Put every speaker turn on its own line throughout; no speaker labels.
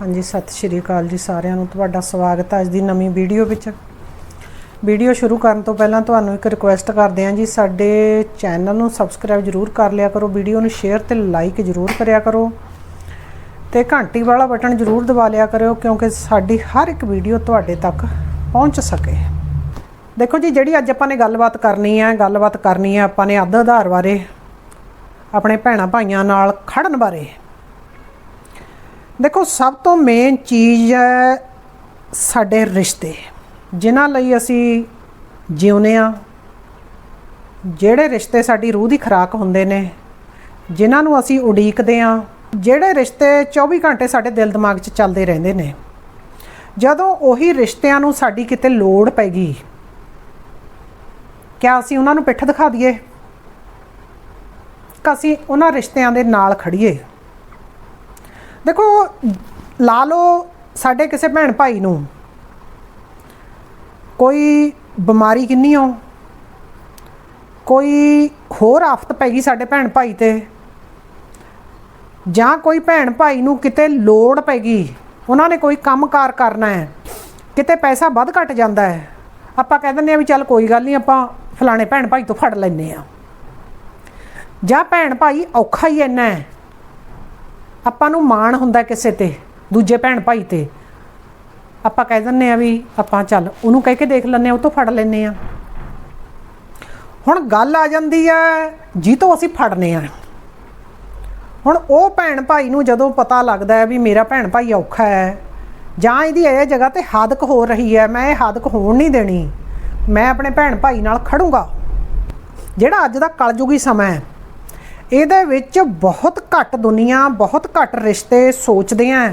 ਹਾਂਜੀ, ਸਤਿ ਸ਼੍ਰੀ ਅਕਾਲ ਜੀ ਸਾਰਿਆਂ ਨੂੰ। ਤੁਹਾਡਾ ਸਵਾਗਤ ਹੈ ਅੱਜ ਦੀ ਨਵੀਂ ਵੀਡੀਓ ਵਿੱਚ। ਵੀਡੀਓ ਸ਼ੁਰੂ ਕਰਨ ਤੋਂ ਪਹਿਲਾਂ ਤੁਹਾਨੂੰ ਇੱਕ ਰਿਕੁਐਸਟ ਕਰਦੇ ਹਾਂ ਜੀ, ਸਾਡੇ ਚੈਨਲ ਨੂੰ ਸਬਸਕ੍ਰਾਈਬ ਜਰੂਰ ਕਰ ਲਿਆ ਕਰੋ, ਵੀਡੀਓ ਨੂੰ ਸ਼ੇਅਰ ਤੇ ਲਾਈਕ ਜਰੂਰ ਕਰਿਆ ਕਰੋ ਤੇ ਘੰਟੀ ਵਾਲਾ ਬਟਨ ਜਰੂਰ ਦਬਾ ਲਿਆ ਕਰਿਓ, ਕਿਉਂਕਿ ਸਾਡੀ ਹਰ ਇੱਕ ਵੀਡੀਓ ਤੁਹਾਡੇ ਤੱਕ ਪਹੁੰਚ ਸਕੇ। ਦੇਖੋ ਜੀ, ਜਿਹੜੀ ਅੱਜ ਆਪਾਂ ਨੇ ਗੱਲਬਾਤ ਕਰਨੀ ਹੈ ਗੱਲਬਾਤ ਕਰਨੀ ਹੈ ਆਪਾਂ ਨੇ ਅੱਧ ਆਧਾਰ ਬਾਰੇ, ਆਪਣੇ ਭੈਣਾਂ ਭਾਈਆਂ ਨਾਲ ਖੜਨ ਬਾਰੇ। ਦੇਖੋ, ਸਭ ਤੋਂ ਮੇਨ ਚੀਜ਼ ਹੈ ਸਾਡੇ ਰਿਸ਼ਤੇ। ਜਿਨ੍ਹਾਂ ਲਈ ਅਸੀਂ ਜਿਉਂਦੇ ਆ ਜਿਹੜੇ ਰਿਸ਼ਤੇ ਸਾਡੀ ਰੂਹ ਦੀ ਖੁਰਾਕ ਹੁੰਦੇ ਨੇ, ਜਿਨ੍ਹਾਂ ਨੂੰ ਅਸੀਂ ਉਡੀਕਦੇ ਆ ਜਿਹੜੇ ਰਿਸ਼ਤੇ 24 ਘੰਟੇ ਸਾਡੇ ਦਿਲ ਦਿਮਾਗ 'ਚ ਚੱਲਦੇ ਰਹਿੰਦੇ ਨੇ। ਜਦੋਂ ਉਹੀ ਰਿਸ਼ਤਿਆਂ ਨੂੰ ਸਾਡੀ ਕਿਤੇ ਲੋੜ ਪੈਗੀ ਕਿਆ ਅਸੀਂ ਉਹਨਾਂ ਨੂੰ ਪਿੱਠ ਦਿਖਾ ਦਈਏ? ਕਿ ਅਸੀਂ ਉਹਨਾਂ ਰਿਸ਼ਤਿਆਂ ਦੇ ਨਾਲ ਖੜੀਏ ਦੇਖੋ, ਲਾ ਲਓ ਸਾਡੇ ਕਿਸੇ ਭੈਣ ਭਾਈ ਨੂੰ ਕੋਈ ਬਿਮਾਰੀ ਕਿੰਨੀ ਹੋ ਕੋਈ ਹੋਰ ਆਫਤ ਪੈ ਗਈ ਸਾਡੇ ਭੈਣ ਭਾਈ ਤੇ? ਜਾਂ ਕੋਈ ਭੈਣ ਭਾਈ ਨੂੰ ਕਿਤੇ ਲੋੜ ਪੈ ਗਈ, ਉਹਨਾਂ ਨੇ ਕੋਈ ਕੰਮਕਾਰ ਕਰਨਾ ਹੈ, ਕਿਤੇ ਪੈਸਾ ਵੱਧ ਘਟ ਜਾਂਦਾ ਹੈ? ਆਪਾਂ ਕਹਿ ਦਿੰਦੇ ਆ ਵੀ ਚੱਲ ਕੋਈ ਗੱਲ ਨਹੀਂ, ਆਪਾਂ ਫਲਾਣੇ ਭੈਣ ਭਾਈ ਤੋਂ ਫੜ ਲੈਨੇ ਆ ਜਾਂ ਭੈਣ ਭਾਈ ਔਖਾ ਹੀ ਇੰਨਾ ਹੈ ਆਪਾਂ ਨੂੰ ਮਾਣ ਹੁੰਦਾ ਕਿਸੇ ਤੇ, ਦੂਜੇ ਭੈਣ ਭਾਈ ਤੇ। ਆਪਾਂ ਕਹਿ ਦਿੰਨੇ ਆ ਵੀ ਆਪਾਂ ਚੱਲ, ਉਹਨੂੰ ਕਹਿ ਕੇ ਦੇਖ ਲੈਂਦੇ ਆ, ਉਹ ਤੋਂ ਫੜ ਲੈਂਦੇ ਆ। ਹੁਣ ਗੱਲ ਆ ਜਾਂਦੀ ਹੈ ਜੀ ਤੋਂ ਅਸੀਂ ਫੜਨੇ ਆ। ਹੁਣ ਉਹ ਭੈਣ ਭਾਈ ਨੂੰ ਜਦੋਂ ਪਤਾ ਲੱਗਦਾ ਹੈ ਵੀ ਮੇਰਾ ਭੈਣ ਭਾਈ ਔਖਾ ਹੈ, ਜਾਂ ਇਹਦੀ ਇਹ ਜਗ੍ਹਾ ਤੇ ਹਾਦਕ ਹੋ ਰਹੀ ਹੈ, ਮੈਂ ਇਹ ਹਾਦਕ ਹੋਣ ਨਹੀਂ ਦੇਣੀ, ਮੈਂ ਆਪਣੇ ਭੈਣ ਭਾਈ ਨਾਲ ਖੜੂੰਗਾ। ਜਿਹੜਾ ਅੱਜ ਦਾ ਕਲਯੁਗੀ ਸਮਾਂ ਹੈ ਇਹਦੇ ਵਿੱਚ ਬਹੁਤ ਘੱਟ ਦੁਨੀਆ, ਬਹੁਤ ਘੱਟ ਰਿਸ਼ਤੇ ਸੋਚਦੇ ਆ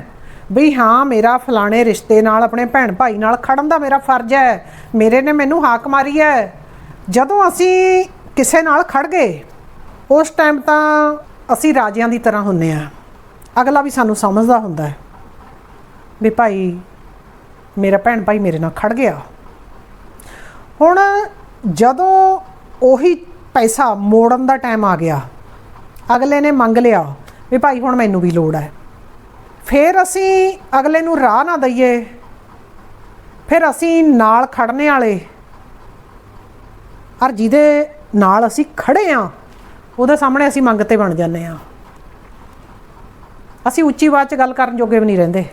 ਵੀ ਹਾਂ, ਮੇਰਾ ਫਲਾਣੇ ਰਿਸ਼ਤੇ ਨਾਲ, ਆਪਣੇ ਭੈਣ ਭਾਈ ਨਾਲ ਖੜਨ ਦਾ ਮੇਰਾ ਫਰਜ਼ ਹੈ ਮੇਰੇ ਨੇ ਮੈਨੂੰ ਹਾਕ ਮਾਰੀ ਹੈ ਜਦੋਂ ਅਸੀਂ ਕਿਸੇ ਨਾਲ ਖੜ ਗਏ, ਉਸ ਟਾਈਮ ਤਾਂ ਅਸੀਂ ਰਾਜਿਆਂ ਦੀ ਤਰ੍ਹਾਂ ਹੁੰਨੇ ਆ। ਅਗਲਾ ਵੀ ਸਾਨੂੰ ਸਮਝਦਾ ਹੁੰਦਾ ਹੈ ਵੀ ਭਾਈ, ਮੇਰਾ ਭੈਣ ਭਾਈ ਮੇਰੇ ਨਾਲ ਖੜ ਗਿਆ। ਹੁਣ ਜਦੋਂ ਉਹੀ ਪੈਸਾ ਮੋੜਨ ਦਾ ਟਾਈਮ ਆ ਗਿਆ ਅਗਲੇ ਨੇ ਮੰਗ ਲਿਆ ਵੀ ਭਾਈ ਹੁਣ ਮੈਨੂੰ ਵੀ ਲੋੜ ਹੈ। ਫਿਰ ਅਸੀਂ ਅਗਲੇ ਨੂੰ ਰਾਹ ਨਾ ਦਈਏ। ਫਿਰ ਅਸੀਂ ਨਾਲ ਖੜਨੇ ਵਾਲੇ ਔਰ ਜਿਹਦੇ ਨਾਲ ਅਸੀਂ ਖੜੇ ਆ, ਉਹਦੇ ਸਾਹਮਣੇ ਅਸੀਂ ਮੰਗਤੇ ਬਣ ਜਾਂਦੇ ਆ। ਅਸੀਂ ਉੱਚੀ ਆਵਾਜ਼ 'ਚ ਗੱਲ ਕਰਨ ਜੋਗੇ ਵੀ ਨਹੀਂ ਰਹਿੰਦੇ।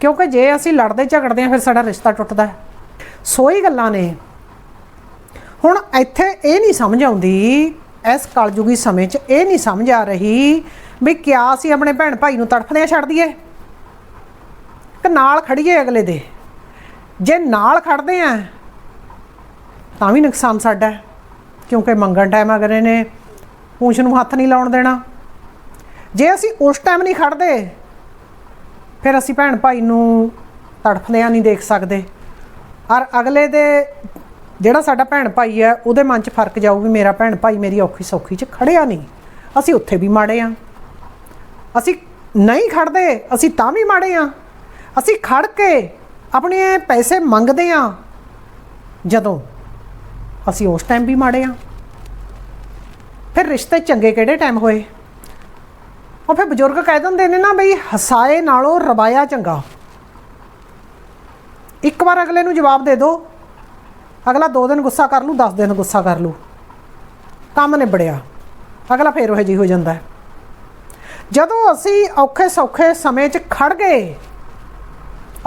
ਕਿਉਂਕਿ ਜੇ ਅਸੀਂ ਲੜਦੇ ਝਗੜਦੇ ਆ, ਫਿਰ ਸਾਡਾ ਰਿਸ਼ਤਾ ਟੁੱਟਦਾ ਹੈ। ਸੋ ਗੱਲਾਂ ਨੇ। ਹੁਣ ਇੱਥੇ ਇਹ ਨਹੀਂ ਸਮਝ ਆਉਂਦੀ ਇਸ ਕਲਯੁਗੀ ਸਮੇਂ 'ਚ ਇਹ ਨਹੀਂ ਸਮਝ ਆ ਰਹੀ ਵੀ ਕਿਆ ਅਸੀਂ ਆਪਣੇ ਭੈਣ ਭਾਈ ਨੂੰ ਤੜਫਦਿਆਂ ਛੱਡ ਦਈਏ ਕਿ ਨਾਲ ਖੜੀਏ ਅਗਲੇ ਦੇ। ਜੇ ਨਾਲ ਖੜਦੇ ਆ, ਤਾਂ ਵੀ ਨੁਕਸਾਨ ਸਾਡਾ ਕਿਉਂਕਿ ਮੰਗਣ ਟਾਈਮ ਅਗਲੇ ਨੇ, ਪੂੰਛ ਨੂੰ ਹੱਥ ਨਹੀਂ ਲਾਉਣ ਦੇਣਾ। ਜੇ ਅਸੀਂ ਉਸ ਟਾਈਮ ਨਹੀਂ ਖੜਦੇ, ਫਿਰ ਅਸੀਂ ਭੈਣ ਭਾਈ ਨੂੰ ਤੜਫਦਿਆਂ ਨਹੀਂ ਦੇਖ ਸਕਦੇ। ਔਰ ਅਗਲੇ ਦੇ ਜਿਹੜਾ ਸਾਡਾ ਭੈਣ ਭਾਈ ਹੈ, ਉਹਦੇ ਮਨ 'ਚ ਫ਼ਰਕ ਜਾਊ ਵੀ ਮੇਰਾ ਭੈਣ ਭਾਈ ਮੇਰੀ ਔਖੀ ਸੌਖੀ 'ਚ ਖੜਿਆ ਨਹੀਂ। ਅਸੀਂ ਉੱਥੇ ਵੀ ਮਾੜੇ ਆ। ਅਸੀਂ ਨਹੀਂ ਖੜਦੇ, ਅਸੀਂ ਤਾਂ ਵੀ ਮਾੜੇ ਆ। ਅਸੀਂ ਖੜ ਕੇ ਆਪਣੇ ਪੈਸੇ ਮੰਗਦੇ ਆ, ਜਦੋਂ ਅਸੀਂ ਉਸ ਟਾਈਮ ਵੀ ਮਾੜੇ ਆ। ਫਿਰ ਰਿਸ਼ਤੇ ਚੰਗੇ ਕਿਹੜੇ ਟਾਈਮ ਹੋਏ? ਉਹ ਫਿਰ ਬਜ਼ੁਰਗ ਕਹਿ ਦਿੰਦੇ ਨੇ ਨਾ ਬਈ, ਹਸਾਏ ਨਾਲੋਂ ਰਵਾਇਆ ਚੰਗਾ। ਇੱਕ ਵਾਰ ਅਗਲੇ ਨੂੰ ਜਵਾਬ ਦੇ ਦਿਓ ਅਗਲਾ 2 ਦਿਨ ਗੁੱਸਾ ਕਰ ਲੂ 10 ਦਿਨ ਗੁੱਸਾ ਕਰ ਲੂ। ਕੰਮ ਨਿਬੜਿਆ। ਅਗਲਾ ਫੇਰ ਉਹ ਜੀ ਹੋ ਜਾਂਦਾ ਜਦੋਂ ਅਸੀਂ ਔਖੇ ਸੌਖੇ ਸਮੇਂ 'ਚ ਖੜ ਗਏ,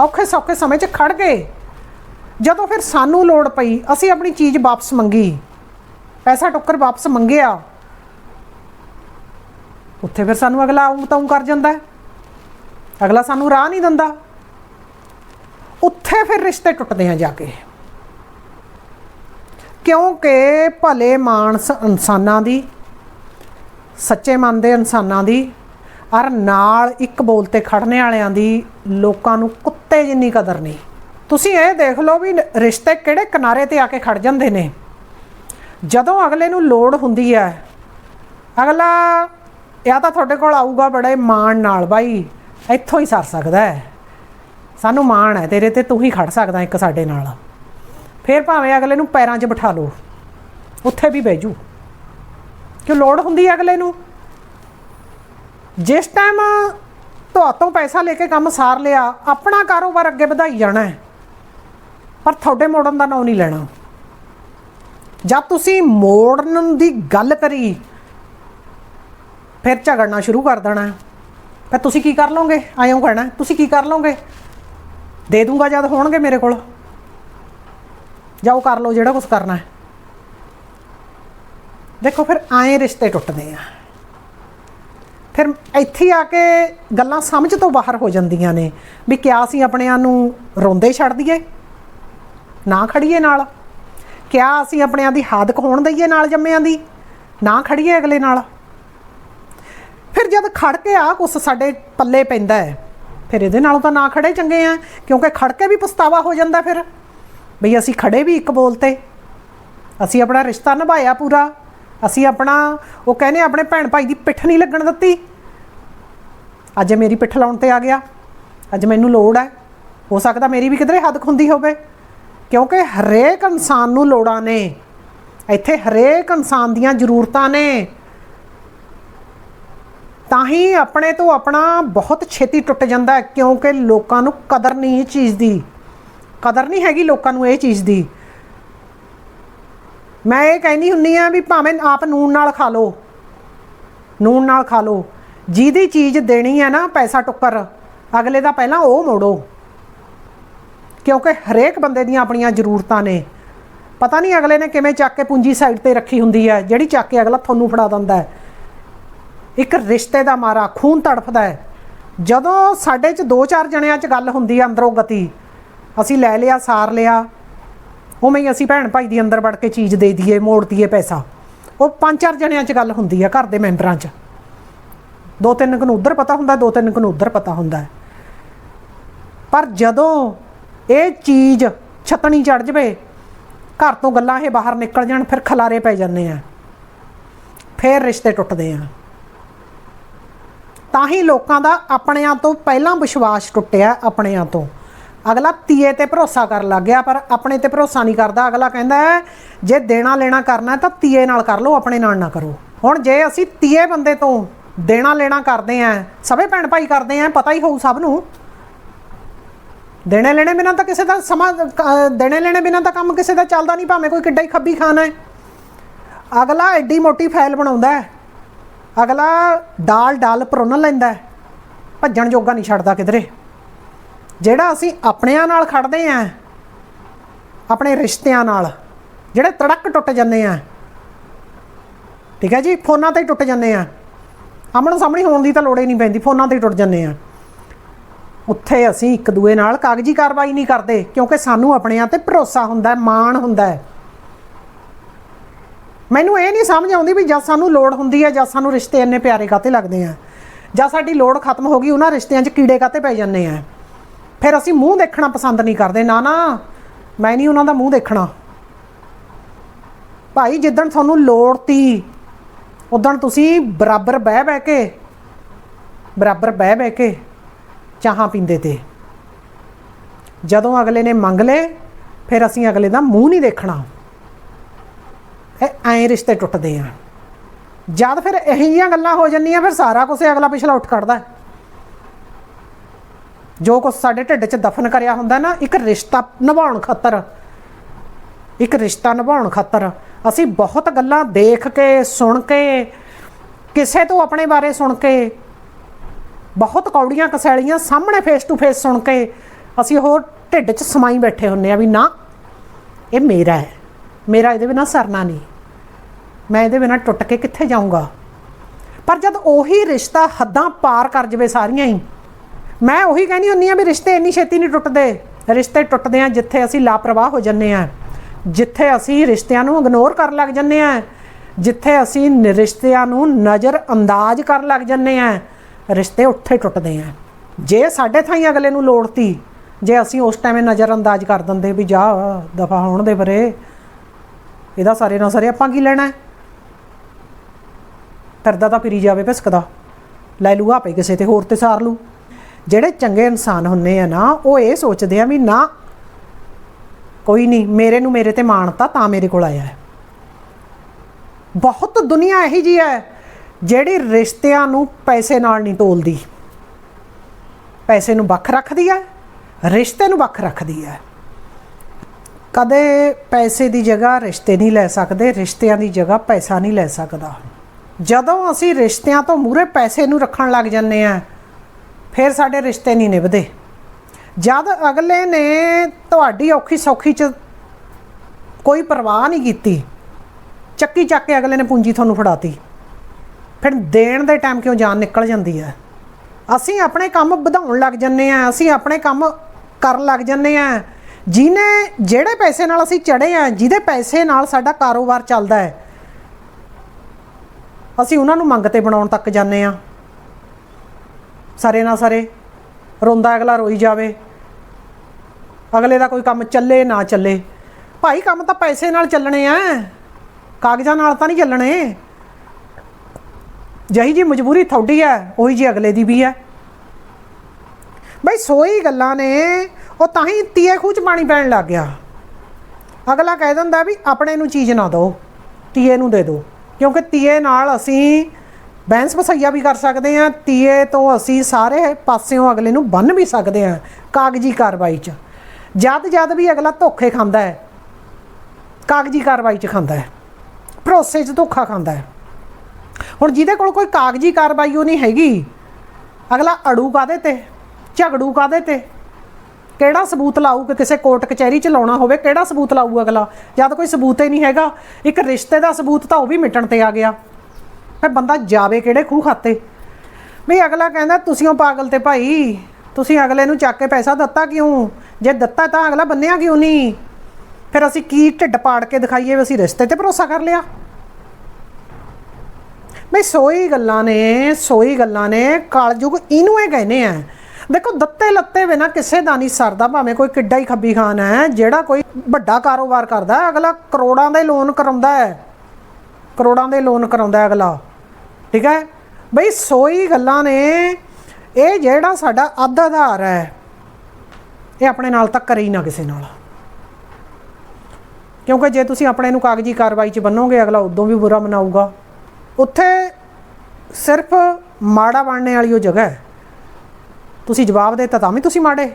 ਔਖੇ ਸੌਖੇ ਸਮੇਂ 'ਚ ਖੜ ਗਏ, ਜਦੋਂ ਫਿਰ ਸਾਨੂੰ ਲੋੜ ਪਈ, ਅਸੀਂ ਆਪਣੀ ਚੀਜ਼ ਵਾਪਸ ਮੰਗੀ। ਪੈਸਾ ਟੁੱਕਰ ਵਾਪਸ ਮੰਗਿਆ। ਉੱਥੇ ਫਿਰ ਸਾਨੂੰ ਅਗਲਾ ਆਉਂ ਤਾਉਂ ਕਰ ਜਾਂਦਾ ਅਗਲਾ ਸਾਨੂੰ ਰਾਹ ਨਹੀਂ ਦਿੰਦਾ। ਉੱਥੇ ਫਿਰ ਰਿਸ਼ਤੇ ਟੁੱਟਦੇ ਆ ਜਾ ਕੇ। ਕਿਉਂਕਿ ਭਲੇ ਮਾਨਸ ਇਨਸਾਨਾਂ ਦੀ, ਸੱਚੇ ਮਨ ਦੇ ਇਨਸਾਨਾਂ ਦੀ ਔਰ ਨਾਲ ਇੱਕ ਬੋਲ ਤੇ ਖੜਨੇ ਵਾਲਿਆਂ ਦੀ ਲੋਕਾਂ ਨੂੰ ਕੁੱਤੇ ਜਿੰਨੀ ਕਦਰ ਨਹੀਂ। ਤੁਸੀਂ ਇਹ ਦੇਖ ਲਓ ਵੀ ਰਿਸ਼ਤੇ ਕਿਹੜੇ ਕਿਨਾਰੇ ਤੇ ਆ ਕੇ ਖੜ ਜਾਂਦੇ ਨੇ। ਜਦੋਂ ਅਗਲੇ ਨੂੰ ਲੋੜ ਹੁੰਦੀ ਹੈ, ਅਗਲਾ ਜਾਂ ਤਾਂ ਤੁਹਾਡੇ ਕੋਲ ਆਊਗਾ ਬੜੇ ਮਾਣ ਨਾਲ ਬਾਈ, ਇੱਥੋਂ ਹੀ ਸਰ ਸਕਦਾ ਹੈ। ਸਾਨੂੰ ਮਾਣ ਹੈ ਤੇਰੇ ਤੇ ਤੂੰ ਹੀ ਖੜ ਸਕਦਾ ਇੱਕ ਸਾਡੇ ਨਾਲ। ਫਿਰ ਭਾਵੇਂ ਅਗਲੇ ਨੂੰ ਪੈਰਾਂ 'ਚ ਬਿਠਾ ਲਓ, ਉੱਥੇ ਵੀ ਬਹਿ ਜੂ। ਕਿਉਂ ਲੋੜ ਹੁੰਦੀ ਹੈ ਅਗਲੇ ਨੂੰ? ਜਿਸ ਟਾਈਮ ਤੁਹਾਤੋਂ ਪੈਸਾ ਲੈ ਕੇ ਕੰਮ ਸਾਰ ਲਿਆ, ਆਪਣਾ ਕਾਰੋਬਾਰ ਅੱਗੇ ਵਧਾਈ ਜਾਣਾ ਹੈ, ਪਰ ਤੁਹਾਡੇ ਮੋੜਨ ਦਾ ਨਾਂ ਨਹੀਂ ਲੈਣਾ। ਜਦ ਤੁਸੀਂ ਮੋੜਨ ਦੀ ਗੱਲ ਕਰੀ, ਫਿਰ ਝਗੜਨਾ ਸ਼ੁਰੂ ਕਰ ਦੇਣਾ ਫਿਰ ਤੁਸੀਂ ਕੀ ਕਰ ਲਓਗੇ? ਆਇਓ ਕਹਿਣਾ ਤੁਸੀਂ ਕੀ ਕਰ ਲਓਗੇ? ਦੇ ਦੂੰਗਾ ਜਦ ਹੋਣਗੇ ਮੇਰੇ ਕੋਲ। ਜਾਓ ਕਰ ਲਓ, ਜਿਹੜਾ ਕੁਝ ਕਰਨਾ ਹੈ। ਦੇਖੋ ਫਿਰ ਆਏ ਰਿਸ਼ਤੇ ਟੁੱਟਦੇ ਆ। ਫਿਰ ਇੱਥੇ ਆ ਕੇ ਗੱਲਾਂ ਸਮਝ ਤੋਂ ਬਾਹਰ ਹੋ ਜਾਂਦੀਆਂ ਨੇ ਵੀ ਕਿਆ ਅਸੀਂ ਆਪਣਿਆਂ ਨੂੰ ਰੋਂਦੇ ਛੱਡ ਦਈਏ, ਨਾ ਖੜੀਏ ਨਾਲ। ਕਿਆ ਅਸੀਂ ਆਪਣਿਆਂ ਦੀ ਹਾਦ ਹੋਣ ਦਈਏ ਨਾਲ ਜੰਮਿਆਂ ਦੀ, ਨਾ ਖੜੀਏ ਅਗਲੇ ਨਾਲ। ਫਿਰ ਜਦ ਖੜ ਕੇ ਆ ਕੁਛ ਸਾਡੇ ਪੱਲੇ ਪੈਂਦਾ ਹੈ, ਫਿਰ ਇਹਦੇ ਨਾਲੋਂ ਤਾਂ ਨਾ ਖੜੇ ਚੰਗੇ ਆ, ਕਿਉਂਕਿ ਖੜ ਕੇ ਵੀ ਪਛਤਾਵਾ ਹੋ ਜਾਂਦਾ ਫਿਰ। ਬਈ ਅਸੀਂ ਖੜੇ ਵੀ ਇੱਕ ਬੋਲ ਤੇ। ਅਸੀਂ ਆਪਣਾ ਰਿਸ਼ਤਾ ਨਿਭਾਇਆ ਪੂਰਾ। ਅਸੀਂ ਆਪਣਾ, ਉਹ ਕਹਿੰਦੇ ਆਪਣੇ ਭੈਣ ਭਾਈ ਦੀ ਪਿੱਠ ਨਹੀਂ ਲੱਗਣ ਦਿੱਤੀ। ਅੱਜ ਮੇਰੀ ਪਿੱਠ ਲਾਉਣ ਤੇ ਆ ਗਿਆ। ਅੱਜ ਮੈਨੂੰ ਲੋੜ ਹੈ। ਹੋ ਸਕਦਾ ਮੇਰੀ ਵੀ ਕਿਧਰੇ ਹੱਦ ਖੁੰਦੀ ਹੋਵੇ। ਕਿਉਂਕਿ ਹਰੇਕ ਇਨਸਾਨ ਨੂੰ ਲੋੜਾਂ ਨੇ। ਇੱਥੇ ਹਰੇਕ ਇਨਸਾਨ ਦੀਆਂ ਜ਼ਰੂਰਤਾਂ ਨੇ। ਤਾਂ ਹੀ ਆਪਣੇ ਤੋਂ ਆਪਣਾ ਬਹੁਤ ਛੇਤੀ ਟੁੱਟ ਜਾਂਦਾ ਕਿਉਂਕਿ ਲੋਕਾਂ ਨੂੰ ਕਦਰ ਨਹੀਂ ਇਹ ਚੀਜ਼ ਦੀ। ਕਦਰ ਨਹੀਂ ਹੈਗੀ ਲੋਕਾਂ ਨੂੰ ਇਹ ਚੀਜ਼ ਦੀ। ਮੈਂ ਇਹ ਕਹਿੰਦੀ ਹੁੰਨੀ ਆ ਵੀ ਭਾਵੇਂ ਆਪ ਨੂਨ ਨਾਲ ਖਾ ਲਓ। ਨੂਨ ਨਾਲ ਖਾ ਲਓ। ਜਿਹਦੀ ਚੀਜ਼ ਦੇਣੀ ਹੈ ਨਾ ਪੈਸਾ ਟੁੱਕਰ, ਅਗਲੇ ਦਾ ਪਹਿਲਾਂ ਉਹ ਮੋੜੋ। ਕਿਉਂਕਿ ਹਰੇਕ ਬੰਦੇ ਦੀਆਂ ਆਪਣੀਆਂ ਜ਼ਰੂਰਤਾਂ ਨੇ। ਪਤਾ ਨਹੀਂ ਅਗਲੇ ਨੇ ਕਿਵੇਂ ਚੱਕ ਕੇ ਪੂੰਜੀ ਸਾਈਡ ਤੇ ਰੱਖੀ ਹੁੰਦੀ ਹੈ ਜਿਹੜੀ ਚੱਕ ਕੇ ਅਗਲਾ ਤੁਹਾਨੂੰ ਫੜਾ ਦਿੰਦਾ ਹੈ। ਇੱਕ ਰਿਸ਼ਤੇ ਦਾ ਮਾਰਾ, ਖੂਨ ਤੜਫਦਾ ਹੈ। ਜਦੋਂ ਸਾਡੇ 'ਚ ਦੋ ਚਾਰ ਜਣਿਆਂ 'ਚ ਗੱਲ ਹੁੰਦੀ ਹੈ ਅੰਦਰੋਂ ਗਤੀ ਅਸੀਂ ਲੈ ਲਿਆ, ਸਾਰ ਲਿਆ। ਉਵੇਂ ਹੀ ਅਸੀਂ ਭੈਣ ਭਾਈ ਦੀ ਅੰਦਰ ਵੜ ਕੇ ਚੀਜ਼ ਦੇ ਦਈਏ, ਮੋੜ ਦਈਏ ਪੈਸਾ। ਉਹ ਪੰਜ ਚਾਰ ਜਣਿਆਂ 'ਚ ਗੱਲ ਹੁੰਦੀ ਹੈ ਘਰ ਦੇ ਮੈਂਬਰਾਂ 'ਚ। ਦੋ ਤਿੰਨ ਕੁ ਨੂੰ ਉਧਰ ਪਤਾ ਹੁੰਦਾ, ਦੋ ਤਿੰਨ ਕੁ ਨੂੰ ਉਧਰ ਪਤਾ ਹੁੰਦਾ। ਪਰ ਜਦੋਂ ਇਹ ਚੀਜ਼ ਛਤਣੀ ਚੜ ਜਵੇ, ਘਰ ਤੋਂ ਗੱਲਾਂ ਇਹ ਬਾਹਰ ਨਿਕਲ ਜਾਣ, ਫਿਰ ਖਲਾਰੇ ਪੈ ਜਾਂਦੇ ਆ। ਫਿਰ ਰਿਸ਼ਤੇ ਟੁੱਟਦੇ ਆ। ਤਾਂ ਹੀ ਲੋਕਾਂ ਦਾ ਆਪਣਿਆਂ ਤੋਂ ਪਹਿਲਾਂ ਵਿਸ਼ਵਾਸ ਟੁੱਟਿਆ, ਆਪਣਿਆਂ ਤੋਂ। ਅਗਲਾ ਤੀਏ ਤੇ ਭਰੋਸਾ ਕਰਨ ਲੱਗ ਗਿਆ ਪਰ ਆਪਣੇ ਤੇ ਭਰੋਸਾ ਨਹੀਂ ਕਰਦਾ। ਅਗਲਾ ਕਹਿੰਦਾ ਹੈ, ਜੇ ਦੇਣਾ ਲੈਣਾ ਕਰਨਾ ਤਾਂ ਤੀਏ ਨਾਲ ਕਰ ਲਓ ਆਪਣੇ ਨਾਲ ਨਾ ਕਰੋ। ਹੁਣ ਜੇ ਅਸੀਂ ਤੀਏ ਬੰਦੇ ਤੋਂ ਦੇਣਾ ਲੈਣਾ ਕਰਦੇ ਆਂ ਸਭੇ ਭੈਣ ਭਾਈ ਕਰਦੇ ਆਂ ਪਤਾ ਹੀ ਹੋਊ ਸਭ ਨੂੰ। ਦੇਣੇ ਲੈਣੇ ਬਿਨਾਂ ਤਾਂ ਕਿਸੇ ਦਾ ਸਮਾਂ ਦੇਣੇ ਲੈਣੇ ਬਿਨਾਂ ਤਾਂ ਕੰਮ ਕਿਸੇ ਦਾ ਚੱਲਦਾ ਨਹੀਂ ਭਾਵੇਂ ਕੋਈ ਕਿੱਡਾ ਹੀ ਖੱਬੀ ਖਾਨਾ ਹੈ। ਅਗਲਾ ਐਡੀ ਮੋਟੀ ਫਾਈਲ ਬਣਾਉਂਦਾ ਹੈ। ਅਗਲਾ ਡਾਲ ਡਾਲ ਪਰੁੰਨ ਲੈਂਦਾ ਹੈ। ਭੱਜਣ ਜੋਗਾ ਨਹੀਂ ਛੱਡਦਾ ਕਿਧਰੇ। ਜਿਹੜਾ ਅਸੀਂ ਆਪਣਿਆਂ ਨਾਲ ਖੜਦੇ ਆਂ, ਆਪਣੇ ਰਿਸ਼ਤਿਆਂ ਨਾਲ, ਜਿਹੜੇ ਤੜਕ ਟੁੱਟ ਜਾਂਦੇ ਆ। ਠੀਕ ਹੈ ਜੀ? ਫੋਨਾਂ ਤੇ ਹੀ ਟੁੱਟ ਜਾਂਦੇ ਆ। ਆਮਣ ਸਾਹਮਣੇ ਹੋਣ ਦੀ ਤਾਂ ਲੋੜ ਹੀ ਨਹੀਂ ਪੈਂਦੀ, ਫੋਨਾਂ ਤੇ ਹੀ ਟੁੱਟ ਜਾਂਦੇ ਆ। ਉੱਥੇ ਅਸੀਂ ਇੱਕ ਦੂਏ ਨਾਲ ਕਾਗਜ਼ੀ ਕਾਰਵਾਈ ਨਹੀਂ ਕਰਦੇ, ਕਿਉਂਕਿ ਸਾਨੂੰ ਆਪਣਿਆਂ ਤੇ ਭਰੋਸਾ ਹੁੰਦਾ ਹੈ ਮਾਣ ਹੁੰਦਾ ਹੈ। ਮੈਨੂੰ ਇਹ ਨਹੀਂ ਸਮਝ ਆਉਂਦੀ ਵੀ ਜਦ ਸਾਨੂੰ ਲੋੜ ਹੁੰਦੀ ਹੈ ਜਦ ਸਾਨੂੰ ਰਿਸ਼ਤੇ ਇੰਨੇ ਪਿਆਰੇ ਕਾਤੇ ਲੱਗਦੇ ਆ। ਜਾਂ ਸਾਡੀ ਲੋੜ ਖਤਮ ਹੋ ਗਈ, ਉਹਨਾਂ ਰਿਸ਼ਤਿਆਂ 'ਚ ਕੀੜੇ ਕਾਤੇ ਪੈ ਜਾਂਦੇ ਆ। ਫਿਰ ਅਸੀਂ ਮੂੰਹ ਦੇਖਣਾ ਪਸੰਦ ਨਹੀਂ ਕਰਦੇ। ਨਾ ਨਾ, ਮੈਂ ਨਹੀਂ ਉਹਨਾਂ ਦਾ ਮੂੰਹ ਦੇਖਣਾ। ਭਾਈ, ਜਿੱਦਣ ਤੁਹਾਨੂੰ ਲੋੜ ਤੀ, ਉਦਣ ਤੁਸੀਂ ਬਰਾਬਰ ਬਹਿ ਬਹਿ ਕੇ, ਬਰਾਬਰ ਬਹਿ ਬਹਿ ਕੇ ਚਾਹਾਂ ਪੀਂਦੇ ਤੇ। ਜਦੋਂ ਅਗਲੇ ਨੇ ਮੰਗ ਲਏ, ਫਿਰ ਅਸੀਂ ਅਗਲੇ ਦਾ ਮੂੰਹ ਨਹੀਂ ਦੇਖਣਾ। ਇਹ ਐਂ ਰਿਸ਼ਤੇ ਟੁੱਟਦੇ ਆ। ਜਦ ਫਿਰ ਇਹੋ ਜਿਹੀਆਂ ਗੱਲਾਂ ਹੋ ਜਾਂਦੀਆਂ, ਫਿਰ ਸਾਰਾ ਕੁਝ ਅਗਲਾ ਪਿਛਲਾ ਉੱਠ ਕੱਢਦਾ। ਜੋ ਕੁਝ ਸਾਡੇ ਢਿੱਡ 'ਚ ਦਫਨ ਕਰਿਆ ਹੁੰਦਾ ਨਾ, ਇੱਕ ਰਿਸ਼ਤਾ ਨਿਭਾਉਣ ਖਾਤਰ, ਇੱਕ ਰਿਸ਼ਤਾ ਨਿਭਾਉਣ ਖਾਤਰ, ਅਸੀਂ ਬਹੁਤ ਗੱਲਾਂ ਦੇਖ ਕੇ, ਸੁਣ ਕੇ, ਕਿਸੇ ਤੋਂ ਆਪਣੇ ਬਾਰੇ ਸੁਣ ਕੇ, ਬਹੁਤ ਕੌੜੀਆਂ ਕਸੈਲੀਆਂ ਸਾਹਮਣੇ ਫੇਸ ਟੂ ਫੇਸ ਸੁਣ ਕੇ, ਅਸੀਂ ਉਹ ਢਿੱਡ 'ਚ ਸਮਾਈ ਬੈਠੇ ਹੁੰਨੇ ਆ ਵੀ ਨਾ, ਇਹ ਮੇਰਾ ਹੈ। ਮੇਰਾ ਇਹਦੇ ਬਿਨਾ ਸਰਨਾ ਨਹੀਂ। ਮੈਂ ਇਹਦੇ ਬਿਨਾ ਟੁੱਟ ਕੇ ਕਿੱਥੇ ਜਾਊਂਗਾ? ਪਰ ਜਦ ਉਹੀ ਰਿਸ਼ਤਾ ਹੱਦਾਂ ਪਾਰ ਕਰ ਜਵੇ ਸਾਰੀਆਂ ਹੀ ਮੈਂ ਉਹੀ ਕਹਿੰਦੀ ਹੁੰਨੀ ਆ ਵੀ ਰਿਸ਼ਤੇ ਇੰਨੀ ਛੇਤੀ ਨਹੀਂ ਟੁੱਟਦੇ। ਰਿਸ਼ਤੇ ਟੁੱਟਦੇ ਆ ਜਿੱਥੇ ਅਸੀਂ ਲਾਪਰਵਾਹ ਹੋ ਜੰਨੇ ਆ। ਜਿੱਥੇ ਅਸੀਂ ਰਿਸ਼ਤਿਆਂ ਨੂੰ ਇਗਨੋਰ ਕਰਨ ਲੱਗ ਜੰਨੇ ਆ। ਜਿੱਥੇ ਅਸੀਂ ਰਿਸ਼ਤਿਆਂ ਨੂੰ ਨਜ਼ਰ ਅੰਦਾਜ਼ ਕਰਨ ਲੱਗ ਜੰਨੇ ਆ। ਰਿਸ਼ਤੇ ਉੱਥੇ ਟੁੱਟਦੇ ਆ। ਜੇ ਸਾਡੇ ਥਾਈ ਅਗਲੇ ਨੂੰ ਲੋੜ ਤੀ, ਜੇ ਅਸੀਂ ਉਸ ਟਾਈਮ ਨਜ਼ਰ ਅੰਦਾਜ਼ ਕਰ ਦਿੰਦੇ ਵੀ ਜਾ, ਦਫਾ ਹੋਣ ਦੇ ਬਰੇ ਇਹਦਾ ਸਾਰੇ ਨਾਲ ਸਾਰੇ ਆਪਾਂ ਕੀ ਲੈਣਾ ਹੈ? ਫਿਰਦਾ ਤਾਂ ਫਿਰੀ ਜਾਵੇ ਭਿਸਕਦਾ ਲੈ ਲੂ ਆਪੇ ਕਿਸੇ ਤੇ, ਹੋਰ ਤੇ ਸਾਰ ਲੂ ਜਿਹੜੇ ਚੰਗੇ ਇਨਸਾਨ ਹੁੰਨੇ ਆ ਨਾ, ਉਹ ਇਹ ਸੋਚਦੇ ਆ ਵੀ ਨਾ, ਕੋਈ ਨਹੀਂ, ਮੇਰੇ ਨੂੰ ਮੇਰੇ ਤੇ ਮਾਣਤਾ ਤਾਂ ਮੇਰੇ ਕੋਲ ਆਇਆ ਹੈ। ਬਹੁਤ ਦੁਨੀਆ ਇਹੀ ਜੀ ਹੈ, ਜਿਹੜੀ ਰਿਸ਼ਤਿਆਂ ਨੂੰ ਪੈਸੇ ਨਾਲ ਨਹੀਂ ਤੋਲਦੀ। ਪੈਸੇ ਨੂੰ ਵੱਖ ਰੱਖਦੀ ਹੈ, ਰਿਸ਼ਤੇ ਨੂੰ ਵੱਖ ਰੱਖਦੀ ਹੈ। ਕਦੇ ਪੈਸੇ ਦੀ ਜਗ੍ਹਾ ਰਿਸ਼ਤੇ ਨਹੀਂ ਲੈ ਸਕਦੇ, ਰਿਸ਼ਤਿਆਂ ਦੀ ਜਗ੍ਹਾ ਪੈਸਾ ਨਹੀਂ ਲੈ ਸਕਦਾ। ਜਦੋਂ ਅਸੀਂ ਰਿਸ਼ਤਿਆਂ ਤੋਂ ਮੂਰੇ ਪੈਸੇ ਨੂੰ ਰੱਖਣ ਲੱਗ ਜੰਨੇ ਆ ਫਿਰ ਸਾਡੇ ਰਿਸ਼ਤੇ ਨਹੀਂ ਨਿਭਦੇ। ਜਦ ਅਗਲੇ ਨੇ ਤੁਹਾਡੀ ਔਖੀ ਸੌਖੀ ਚ ਕੋਈ ਪਰਵਾਹ ਨਹੀਂ ਕੀਤੀ, ਚੱਕੀ ਚੱਕ ਕੇ ਅਗਲੇ ਨੇ ਪੂੰਜੀ ਤੁਹਾਨੂੰ ਫੜਾਤੀ, ਫਿਰ ਦੇਣ ਦੇ ਟਾਈਮ ਕਿਉਂ ਜਾਨ ਨਿਕਲ ਜਾਂਦੀ ਹੈ? ਅਸੀਂ ਆਪਣੇ ਕੰਮ ਵਧਾਉਣ ਲੱਗ ਜੰਨੇ ਆ ਅਸੀਂ ਆਪਣੇ ਕੰਮ ਕਰਨ ਲੱਗ ਜੰਨੇ ਆ ਜਿਹਨੇ ਜਿਹੜੇ ਪੈਸੇ ਨਾਲ ਅਸੀਂ ਚੜੇ ਆ ਜਿਹਦੇ ਪੈਸੇ ਨਾਲ ਸਾਡਾ ਕਾਰੋਬਾਰ ਚੱਲਦਾ ਹੈ, ਅਸੀਂ ਉਹਨਾਂ ਨੂੰ ਮੰਗ ਤੇ ਬਣਾਉਣ ਤੱਕ ਜਾਂਦੇ ਆ ਸਾਰੇ ਨਾ ਸਾਰੇ, ਰੋਂਦਾ ਅਗਲਾ ਰੋਈ ਜਾਵੇ। ਅਗਲੇ ਦਾ ਕੋਈ ਕੰਮ ਚੱਲੇ ਨਾ ਚੱਲੇ। ਭਾਈ, ਕੰਮ ਤਾਂ ਪੈਸੇ ਨਾਲ ਚੱਲਣੇ ਆ। ਕਾਗਜ਼ਾਂ ਨਾਲ ਤਾਂ ਨਹੀਂ ਚੱਲਣੇ। ਜਹੀ ਜੀ ਮਜਬੂਰੀ ਤੁਹਾਡੀ ਹੈ, ਉਹੀ ਜੀ ਅਗਲੇ ਦੀ ਵੀ ਹੈ। ਬਈ, ਸੋਈ ਗੱਲਾਂ ਨੇ, ਉਹ ਤਾਂ ਹੀ ਤੀਏ ਖੂਚ ਪਾਣੀ ਪੈਣ ਲੱਗ ਗਿਆ। ਅਗਲਾ ਕਹਿ ਦਿੰਦਾ ਵੀ ਆਪਣੇ ਨੂੰ ਚੀਜ਼ ਨਾ ਦਿਓ, ਤੀਏ ਨੂੰ ਦੇ ਦਿਓ। ਕਿਉਂਕਿ ਤੀਏ ਨਾਲ ਅਸੀਂ ਬੈਂਸ ਵਸਈਆ ਵੀ ਕਰ ਸਕਦੇ ਹਾਂ, ਤੀਏ ਤੋਂ ਅਸੀਂ ਸਾਰੇ ਪਾਸਿਓਂ ਅਗਲੇ ਨੂੰ ਬੰਨ ਵੀ ਸਕਦੇ ਹਾਂ ਕਾਗਜ਼ੀ ਕਾਰਵਾਈ 'ਚ। ਜਦ ਜਦ ਵੀ ਅਗਲਾ ਧੋਖੇ ਖਾਂਦਾ ਹੈ, ਕਾਗਜ਼ੀ ਕਾਰਵਾਈ 'ਚ ਖਾਂਦਾ ਹੈ, ਭਰੋਸੇ 'ਚ ਧੋਖਾ ਖਾਂਦਾ ਹੈ। ਹੁਣ ਜਿਹਦੇ ਕੋਲ ਕੋਈ ਕਾਗਜ਼ੀ ਕਾਰਵਾਈ ਉਹ ਨਹੀਂ ਹੈਗੀ, ਅਗਲਾ ਅੜੂ ਕਾਦੇ ਤੇ, ਝਗੜੂ ਕਾਦੇ ਤੇ? ਕਿਹੜਾ ਸਬੂਤ ਲਾਊ ਕਿ ਕਿਸੇ ਕੋਰਟ ਕਚਹਿਰੀ ਚ ਲਾਉਣਾ ਹੋਵੇ, ਕਿਹੜਾ ਸਬੂਤ ਲਾਊ ਅਗਲਾ? ਜਦ ਕੋਈ ਸਬੂਤ ਹੀ ਨਹੀਂ ਹੈਗਾ, ਇੱਕ ਰਿਸ਼ਤੇ ਦਾ ਸਬੂਤ ਤਾਂ ਉਹ ਵੀ ਮਿਟਣ ਤੇ ਆ ਗਿਆ। ਫਿਰ ਬੰਦਾ ਜਾਵੇ ਕਿਹੜੇ ਖੂਹ ਖਾਤੇ। ਵੀ ਅਗਲਾ ਕਹਿੰਦਾ ਤੁਸੀਂ ਉਹ ਪਾਗਲ ਤੇ ਭਾਈ ਤੁਸੀਂ ਅਗਲੇ ਨੂੰ ਚੱਕ ਕੇ ਪੈਸਾ ਦਿੱਤਾ ਕਿਉਂ? ਜੇ ਦਿੱਤਾ ਤਾਂ ਅਗਲਾ ਬੰਨਿਆ ਕਿਉਂ ਨਹੀਂ ਫਿਰ ਅਸੀਂ ਕੀ ਢਿੱਡ ਪਾੜ ਕੇ ਦਿਖਾਈਏ ਵੀ ਅਸੀਂ ਰਿਸ਼ਤੇ ਤੇ ਭਰੋਸਾ ਕਰ ਲਿਆ? ਬਈ ਸੋਈ ਗੱਲਾਂ ਨੇ ਸੋਈ ਗੱਲਾਂ ਨੇ ਕਾਲਯੁਗ ਇਹਨੂੰ ਇਹ ਕਹਿੰਦੇ ਆ। ਦੇਖੋ ਦੱਤੇ ਲੱਤੇ ਬਿਨਾ ਕਿਸੇ ਦਾ ਨਹੀਂ ਸਰਦਾ ਭਾਵੇਂ ਕੋਈ ਕਿੱਡਾ ਹੀ ਖੱਬੀ ਖਾਨ ਹੈ ਜਿਹੜਾ ਕੋਈ ਵੱਡਾ ਕਾਰੋਬਾਰ ਕਰਦਾ ਹੈ, ਅਗਲਾ ਕਰੋੜਾਂ ਦੇ ਲੋਨ ਕਰਾਉਂਦਾ ਹੈ। ਕਰੋੜਾਂ ਦੇ ਲੋਨ ਕਰਾਉਂਦਾ ਹੈ ਅਗਲਾ। ਠੀਕ ਹੈ? ਬਈ ਸੋਈ ਗੱਲਾਂ ਨੇ। ਇਹ ਜਿਹੜਾ ਸਾਡਾ ਅੱਧ ਆਧਾਰ ਹੈ, ਇਹ ਆਪਣੇ ਨਾਲ ਤੱਕ ਕਰੇ ਹੀ ਨਾ ਕਿਸੇ ਨਾਲ। ਕਿਉਂਕਿ ਜੇ ਤੁਸੀਂ ਆਪਣੇ ਨੂੰ ਕਾਗਜ਼ੀ ਕਾਰਵਾਈ 'ਚ ਬੰਨੋਗੇ, ਅਗਲਾ ਉਦੋਂ ਵੀ ਬੁਰਾ ਮਨਾਊਗਾ। ਉੱਥੇ ਸਿਰਫ ਮਾੜਾ ਬਣਨੇ ਵਾਲੀ ਉਹ ਜਗ੍ਹਾ ਹੈ। ਤੁਸੀਂ ਜਵਾਬ ਦੇਤਾ ਤਾਂ ਵੀ ਤੁਸੀਂ ਮਾੜੇ।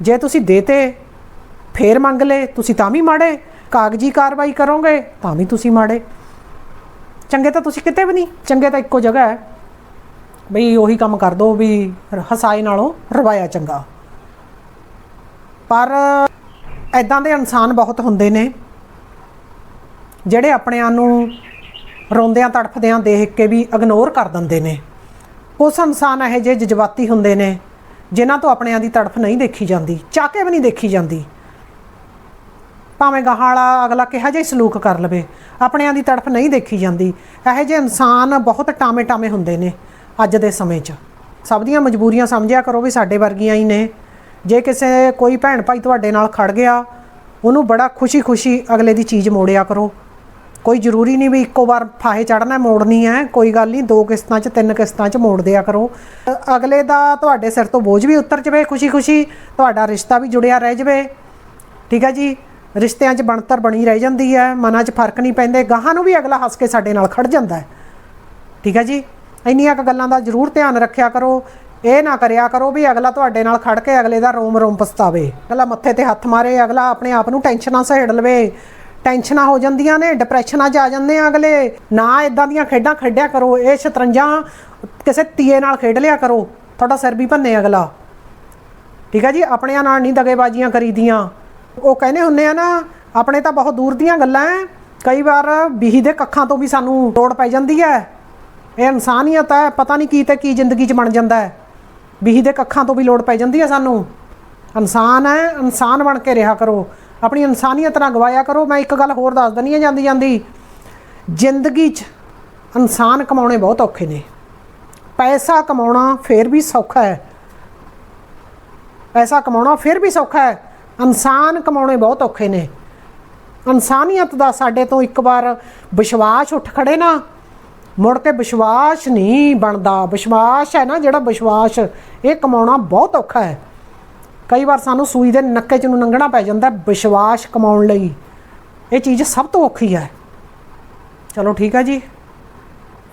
ਜੇ ਤੁਸੀਂ ਦੇਤੇ, ਫੇਰ ਮੰਗ ਲਏ, ਤੁਸੀਂ ਤਾਂ ਵੀ ਮਾੜੇ। ਕਾਗਜ਼ੀ ਕਾਰਵਾਈ ਕਰੋਗੇ ਤਾਂ ਵੀ ਤੁਸੀਂ ਮਾੜੇ। ਚੰਗੇ ਤਾਂ ਤੁਸੀਂ ਕਿਤੇ ਵੀ ਨਹੀਂ, ਚੰਗੇ ਤਾਂ ਇੱਕੋ ਜਗ੍ਹਾ ਹੈ। ਬਈ ਉਹੀ ਕੰਮ ਕਰ ਦੋ ਵੀ ਹਸਾਏ ਨਾਲੋਂ ਰਵਾਇਆ ਚੰਗਾ। ਪਰ ਐਦਾਂ ਦੇ ਇਨਸਾਨ ਬਹੁਤ ਹੁੰਦੇ ਨੇ, ਜਿਹੜੇ ਆਪਣਿਆਂ ਨੂੰ ਰੋਂਦਿਆਂ ਤੜਫਦਿਆਂ ਦੇਖ ਕੇ ਵੀ ਇਗਨੋਰ ਕਰ ਦਿੰਦੇ ਨੇ। ਉਸ ਇਨਸਾਨ ਇਹ ਜਿਹੇ ਜਜ਼ਬਾਤੀ ਹੁੰਦੇ ਨੇ, ਜਿਨ੍ਹਾਂ ਤੋਂ ਆਪਣਿਆਂ ਦੀ ਤੜਫ ਨਹੀਂ ਦੇਖੀ ਜਾਂਦੀ ਚਾਕੇ ਵੀ ਨਹੀਂ ਦੇਖੀ ਜਾਂਦੀ। ਭਾਵੇਂ ਗਾਹਾਂ ਵਾਲਾ ਅਗਲਾ ਕਿਹਾ ਜਿਹਾ ਹੀ ਸਲੂਕ ਕਰ ਲਵੇ, ਆਪਣਿਆਂ ਦੀ ਤੜਫ ਨਹੀਂ ਦੇਖੀ ਜਾਂਦੀ। ਇਹੋ ਜਿਹੇ ਇਨਸਾਨ ਬਹੁਤ ਟਾਮੇ ਟਾਮੇ ਹੁੰਦੇ ਨੇ ਅੱਜ ਦੇ ਸਮੇਂ 'ਚ। ਸਭ ਦੀਆਂ ਮਜਬੂਰੀਆਂ ਸਮਝਿਆ ਕਰੋ ਵੀ ਸਾਡੇ ਵਰਗੀਆਂ ਹੀ ਨੇ। ਜੇ ਕਿਸੇ ਕੋਈ ਭੈਣ ਭਾਈ ਤੁਹਾਡੇ ਨਾਲ ਖੜ ਗਿਆ, ਉਹਨੂੰ ਬੜਾ ਖੁਸ਼ੀ-ਖੁਸ਼ੀ ਅਗਲੇ ਦੀ ਚੀਜ਼ ਮੋੜਿਆ ਕਰੋ। ਕੋਈ ਜ਼ਰੂਰੀ ਨਹੀਂ ਵੀ ਇੱਕੋ ਵਾਰ ਫਾਹੇ ਚੜਨਾ ਮੋੜਨੀ ਹੈ, ਕੋਈ ਗੱਲ ਨਹੀਂ, ਦੋ ਕਿਸ਼ਤਾਂ 'ਚ, ਤਿੰਨ ਕਿਸ਼ਤਾਂ 'ਚ ਮੋੜ ਦਿਆ ਕਰੋ। ਅਗਲੇ ਦਾ ਤੁਹਾਡੇ ਸਿਰ ਤੋਂ ਬੋਝ ਵੀ ਉਤਰ ਜਵੇ, ਖੁਸ਼ੀ-ਖੁਸ਼ੀ ਤੁਹਾਡਾ ਰਿਸ਼ਤਾ ਵੀ ਜੁੜਿਆ ਰਹਿ ਜਵੇ। ਠੀਕ ਹੈ ਜੀ? ਰਿਸ਼ਤਿਆਂ 'ਚ ਬਣਤਰ ਬਣੀ ਰਹਿ ਜਾਂਦੀ ਹੈ, ਮਨਾਂ 'ਚ ਫ਼ਰਕ ਨਹੀਂ ਪੈਂਦੇ, ਗਾਹਾਂ ਨੂੰ ਵੀ ਅਗਲਾ ਹੱਸ ਕੇ ਸਾਡੇ ਨਾਲ ਖੜ ਜਾਂਦਾ ਹੈ। ਠੀਕ ਹੈ ਜੀ? ਇੰਨੀਆਂ ਕੁ ਗੱਲਾਂ ਦਾ ਜ਼ਰੂਰ ਧਿਆਨ ਰੱਖਿਆ ਕਰੋ। ਇਹ ਨਾ ਕਰਿਆ ਕਰੋ ਵੀ ਅਗਲਾ ਤੁਹਾਡੇ ਨਾਲ ਖੜ ਕੇ ਅਗਲੇ ਦਾ ਰੋਮ ਰੋਮ ਪਛਤਾਵੇ। ਅਗਲਾ ਮੱਥੇ ਤੇ ਹੱਥ ਮਾਰੇ, ਅਗਲਾ ਆਪਣੇ ਆਪ ਨੂੰ ਟੈਨਸ਼ਨਾਂ ਸਹੇੜ ਲਵੇ। ਟੈਨਸ਼ਨਾਂ ਹੋ ਜਾਂਦੀਆਂ ਨੇ, ਡਿਪਰੈਸ਼ਨਾਂ 'ਚ ਆ ਜਾਂਦੇ ਆ ਅਗਲੇ। ਨਾ ਇਦਾਂ ਦੀਆਂ ਖੇਡਾਂ ਖੇਡਿਆ ਕਰੋ, ਇਹ ਸ਼ਤਰੰਜਾਂ ਕਿਸੇ ਤੀਏ ਨਾਲ ਖੇਡ ਲਿਆ ਕਰੋ। ਤੁਹਾਡਾ ਸਿਰ ਵੀ ਭੰਨੇ ਅਗਲਾ। ਠੀਕ ਹੈ ਜੀ? ਆਪਣਿਆਂ ਨਾਲ ਨਹੀਂ ਦਗੇਬਾਜ਼ੀਆਂ ਕਰੀਦੀਆਂ। ਉਹ ਕਹਿੰਦੇ ਹੁੰਨੇ ਆ ਨਾ, ਆਪਣੇ ਤਾਂ ਬਹੁਤ ਦੂਰ ਦੀਆਂ ਗੱਲਾਂ ਐ। ਕਈ ਵਾਰ ਬੀਹੀ ਦੇ ਕੱਖਾਂ ਤੋਂ ਵੀ ਸਾਨੂੰ ਲੋੜ ਪੈ ਜਾਂਦੀ ਹੈ ਇਹ ਇਨਸਾਨੀਅਤ ਹੈ ਪਤਾ ਨਹੀਂ ਕੀ ਤੇ ਕੀ ਜ਼ਿੰਦਗੀ 'ਚ ਬਣ ਜਾਂਦਾ ਹੈ ਬੀਹੀ ਦੇ ਕੱਖਾਂ ਤੋਂ ਵੀ ਲੋੜ ਪੈ ਜਾਂਦੀ ਹੈ ਸਾਨੂੰ। ਇਨਸਾਨ ਹੈ ਇਨਸਾਨ ਬਣ ਕੇ ਰਿਹਾ ਕਰੋ। ਆਪਣੀ ਇਨਸਾਨੀਅਤ ਨਾ ਗਵਾਇਆ ਕਰੋ। ਮੈਂ ਇੱਕ ਗੱਲ ਹੋਰ ਦੱਸ ਦਨੀ ਹੈ ਜਾਂਦੀ ਜਾਂਦੀ। ਜ਼ਿੰਦਗੀ 'ਚ ਇਨਸਾਨ ਕਮਾਉਣੇ ਬਹੁਤ ਔਖੇ ਨੇ। ਪੈਸਾ ਕਮਾਉਣਾ ਫੇਰ ਵੀ ਸੌਖਾ ਹੈ ਪੈਸਾ ਕਮਾਉਣਾ ਫਿਰ ਵੀ ਸੌਖਾ ਹੈ ਇਨਸਾਨ ਕਮਾਉਣੇ ਬਹੁਤ ਔਖੇ ਨੇ। ਇਨਸਾਨੀਅਤ ਦਾ ਸਾਡੇ ਤੋਂ ਇੱਕ ਵਾਰ ਵਿਸ਼ਵਾਸ ਉੱਠ ਖੜੇ ਨਾ, ਮੁੜ ਕੇ ਵਿਸ਼ਵਾਸ ਨਹੀਂ ਬਣਦਾ। ਵਿਸ਼ਵਾਸ ਹੈ ਨਾ ਜਿਹੜਾ ਵਿਸ਼ਵਾਸ, ਇਹ ਕਮਾਉਣਾ ਬਹੁਤ ਔਖਾ ਹੈ। ਕਈ ਵਾਰ ਸਾਨੂੰ ਸੂਈ ਦੇ ਨੱਕੇ 'ਚ ਨੂੰ ਲੰਘਣਾ ਪੈ ਜਾਂਦਾ ਵਿਸ਼ਵਾਸ ਕਮਾਉਣ ਲਈ। ਇਹ ਚੀਜ਼ ਸਭ ਤੋਂ ਔਖੀ ਹੈ। ਚਲੋ ਠੀਕ ਹੈ ਜੀ।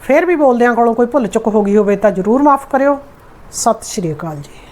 ਫਿਰ ਵੀ ਬੋਲਦਿਆਂ ਕੋਲੋਂ ਕੋਈ ਭੁੱਲ ਚੁੱਕ ਹੋ ਗਈ ਹੋਵੇ ਤਾਂ ਜ਼ਰੂਰ ਮਾਫ ਕਰਿਓ। ਸਤਿ ਸ਼੍ਰੀ ਅਕਾਲ ਜੀ।